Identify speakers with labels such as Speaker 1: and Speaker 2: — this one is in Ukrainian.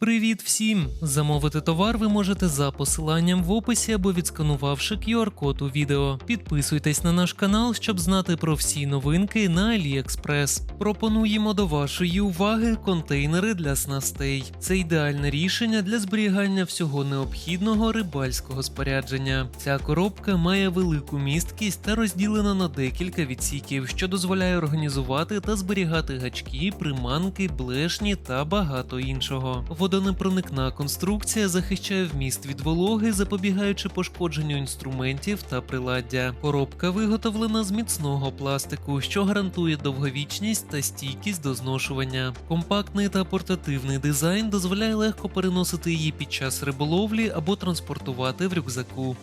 Speaker 1: Привіт всім! Замовити товар ви можете за посиланням в описі або відсканувавши QR-код у відео. Підписуйтесь на наш канал, щоб знати про всі новинки на AliExpress. Пропонуємо до вашої уваги контейнери для снастей. Це ідеальне рішення для зберігання всього необхідного рибальського спорядження. Ця коробка має велику місткість та розділена на декілька відсіків, що дозволяє організувати та зберігати гачки, приманки, блешні та багато іншого. Водонепроникна конструкція захищає вміст від вологи, запобігаючи пошкодженню інструментів та приладдя. Коробка виготовлена з міцного пластику, що гарантує довговічність та стійкість до зношування. Компактний та портативний дизайн дозволяє легко переносити її під час риболовлі або транспортувати в рюкзаку.